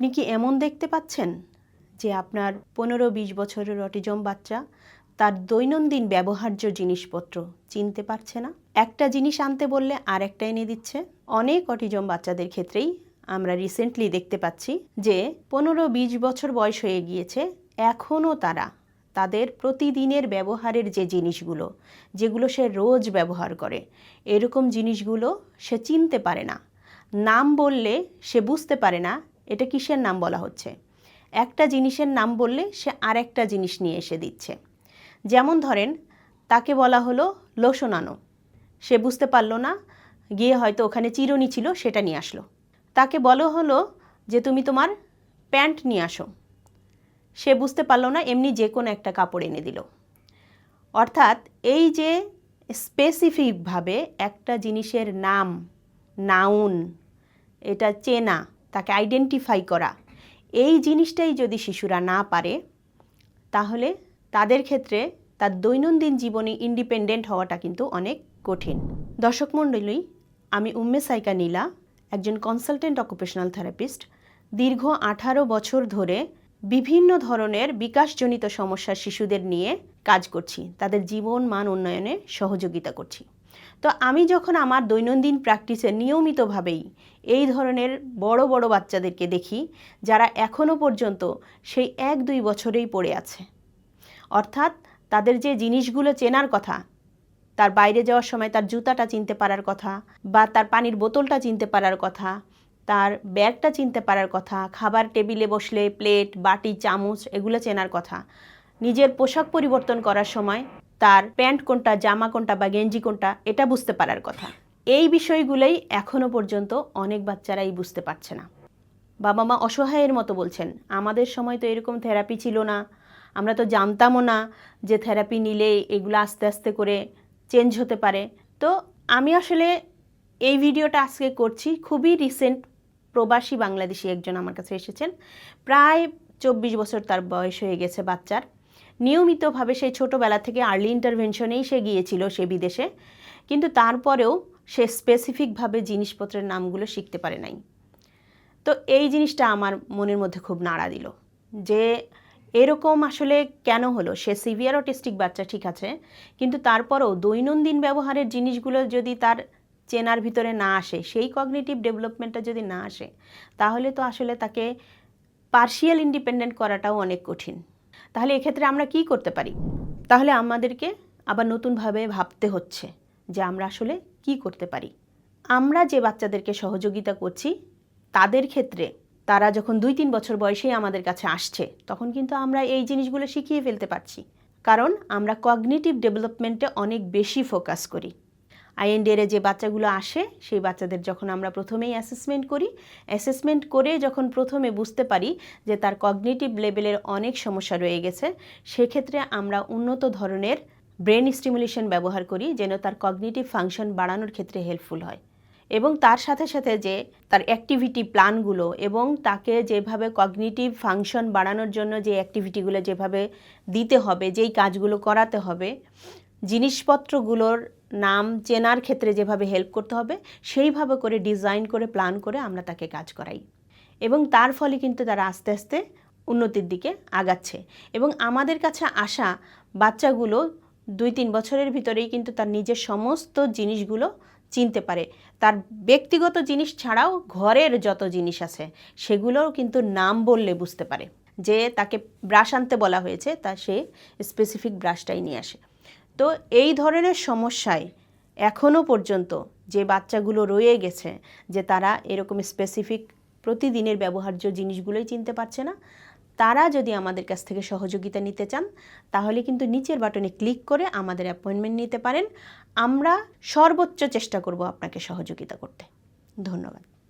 আপনি কি এমন দেখতে পাচ্ছেন যে আপনার পনেরো বিশ বছরের অটিজম বাচ্চা তার দৈনন্দিন ব্যবহার্য জিনিসপত্র চিনতে পারছে না? একটা জিনিস আনতে বললে আর একটা এনে দিচ্ছে। অনেক অটিজম বাচ্চাদের ক্ষেত্রেই আমরা রিসেন্টলি দেখতে পাচ্ছি যে পনেরো বিশ বছর বয়স হয়ে গিয়েছে, এখনও তারা তাদের প্রতিদিনের ব্যবহারের যে জিনিসগুলো, যেগুলো সে রোজ ব্যবহার করে, এরকম জিনিসগুলো সে চিনতে পারে না। নাম বললে সে বুঝতে পারে না এটা কিসের নাম বলা হচ্ছে? একটা জিনিসের নাম বললে সে আরেকটা জিনিস নিয়ে এসে দিচ্ছে। যেমন ধরেন, তাকে বলা হলো লোশন আনো। সে বুঝতে পারল না, গিয়ে হয়তো ওখানে চিরুনি ছিল, সেটা নিয়ে আসলো। তাকে বলা হলো যে, তুমি তোমার প্যান্ট নিয়ে আসো। সে বুঝতে পারল না, এমনি যে কোনো একটা কাপড় এনে দিল। অর্থাৎ এই যে স্পেসিফিকভাবে একটা জিনিসের নাম নাউন এটা চেনা তাকে আইডেন্টিফাই করা। এই জিনিসটাই যদি শিশুরা না পারে, তাহলে তাদের ক্ষেত্রে তার দৈনন্দিন জীবনে ইন্ডিপেন্ডেন্ট হওয়াটা কিন্তু অনেক কঠিন। দর্শক মণ্ডলী, আমি উম্মে সাইকা নীলা, একজন কনসালটেন্ট অকুপেশনাল থেরাপিস্ট দীর্ঘ আঠারো বছর ধরে বিভিন্ন ধরনের বিকাশজনিত সমস্যার শিশুদের নিয়ে কাজ করছি। তাদের জীবন মান উন্নয়নে সহযোগিতা করছি। তো আমি যখন আমার দৈনন্দিন প্র্যাকটিসে নিয়মিতভাবেই এই ধরনের বড় বড় বাচ্চাদেরকে দেখি, যারা এখনও পর্যন্ত সেই এক, দুই বছরেই পড়ে আছে। অর্থাৎ তাদের যে জিনিসগুলো চেনার কথা, তার বাইরে যাওয়ার সময় তার জুতাটা চিনতে পারার কথা বা তার পানির বোতলটা চিনতে পারার কথা, তার ব্যাগটা চিনতে পারার কথা, খাবার টেবিলে বসলে প্লেট বাটি, চামচ এগুলো চেনার কথা, নিজের পোশাক পরিবর্তন করার সময় তার প্যান্ট কোনটা, জামা কোনটা বা গেঞ্জি কোনটা, এটা বুঝতে পারার কথা। এই বিষয়গুলোই এখনও পর্যন্ত অনেক বাচ্চারাই বুঝতে পারছে না। বাবা মা অসহায়ের মতো বলছেন, আমাদের সময় তো এরকম থেরাপি ছিল না। আমরা তো জানতামও না যে থেরাপি নিলে এগুলো আস্তে আস্তে করে চেঞ্জ হতে পারে। তো আমি আসলে এই ভিডিওটা আজকে করছি। খুবই রিসেন্ট প্রবাসী বাংলাদেশি একজন আমার কাছে এসেছেন। প্রায় চব্বিশ বছর তার বয়স হয়ে গেছে বাচ্চার। নিয়মিতভাবে সেই ছোটোবেলা থেকে আর্লি ইন্টারভেনশনেই সে গিয়েছিল সে বিদেশে, কিন্তু তারপরেও সে স্পেসিফিকভাবে জিনিসপত্রের নামগুলো শিখতে পারে নাই। তো এই জিনিসটা আমার মনের মধ্যে খুব নাড়া দিল যে এরকম আসলে কেন হলো? সে সিভিয়ার অটিস্টিক বাচ্চা, ঠিক আছে, কিন্তু তারপরেও দৈনন্দিন ব্যবহারের জিনিসগুলো যদি তার চেনার ভিতরে না আসে, সেই কগনিটিভ ডেভেলপমেন্টটা যদি না আসে, তাহলে তো আসলে তাকে পার্শিয়াল ইন্ডিপেন্ডেন্ট করাটাও অনেক কঠিন। তাহলে এক্ষেত্রে আমরা কি করতে পারি? তাহলে আমাদেরকে আবার নতুনভাবে ভাবতে হচ্ছে যে আমরা আসলে কি করতে পারি। আমরা যে বাচ্চাদেরকে সহযোগিতা করছি, তাদের ক্ষেত্রে তারা যখন দুই তিন বছর বয়সেই আমাদের কাছে আসছে, তখন কিন্তু আমরা এই জিনিসগুলো শিখিয়ে ফেলতে পারছি। কারণ আমরা কগনিটিভ ডেভেলপমেন্টে অনেক বেশি ফোকাস করি। আইএনডিএরে যে বাচ্চাগুলো আসে, সেই বাচ্চাদের যখন আমরা প্রথমেই অ্যাসেসমেন্ট করি অ্যাসেসমেন্ট করে যখন প্রথমে বুঝতে পারি যে তার কগনিটিভ লেভেলের অনেক সমস্যা রয়ে গেছে, সেক্ষেত্রে আমরা উন্নত ধরনের ব্রেন স্টিমুলেশন ব্যবহার করি যেন তার কগনিটিভ ফাংশন বাড়ানোর ক্ষেত্রে হেল্পফুল হয়। এবং তার সাথে সাথে যে তার অ্যাক্টিভিটি প্ল্যানগুলো এবং তাকে যেভাবে কগনিটিভ ফাংশন বাড়ানোর জন্য যে অ্যাক্টিভিটিগুলো যেভাবে দিতে হবে, যেই কাজগুলো করাতে হবে জিনিসপত্রগুলোর নাম চেনার ক্ষেত্রে যেভাবে হেল্প করতে হবে, সেইভাবে করে ডিজাইন করে প্ল্যান করে আমরা তাকে কাজ করাই। এবং তার ফলে কিন্তু তারা আস্তে আস্তে উন্নতির দিকে আগাচ্ছে। এবং আমাদের কাছে আসা বাচ্চাগুলো দুই তিন বছরের ভিতরেই কিন্তু তার নিজের সমস্ত জিনিসগুলো চিনতে পারে। তার ব্যক্তিগত জিনিস ছাড়াও ঘরের যত জিনিস আছে সেগুলোও কিন্তু নাম বললে বুঝতে পারে। যে তাকে ব্রাশ আনতে বলা হয়েছে, তা সে স্পেসিফিক ব্রাশটাই নিয়ে আসে। তো এই ধরনের সমস্যায় এখনও পর্যন্ত যে বাচ্চাগুলো রয়ে গেছে, যে তারা এরকম স্পেসিফিক প্রতিদিনের ব্যবহার্য জিনিসগুলোই চিনতে পারছে না, তারা যদি আমাদের কাছ থেকে সহযোগিতা নিতে চান, তাহলে কিন্তু নিচের বাটনে ক্লিক করে আমাদের অ্যাপয়েন্টমেন্ট নিতে পারেন। আমরা সর্বোচ্চ চেষ্টা করব আপনাকে সহযোগিতা করতে। ধন্যবাদ।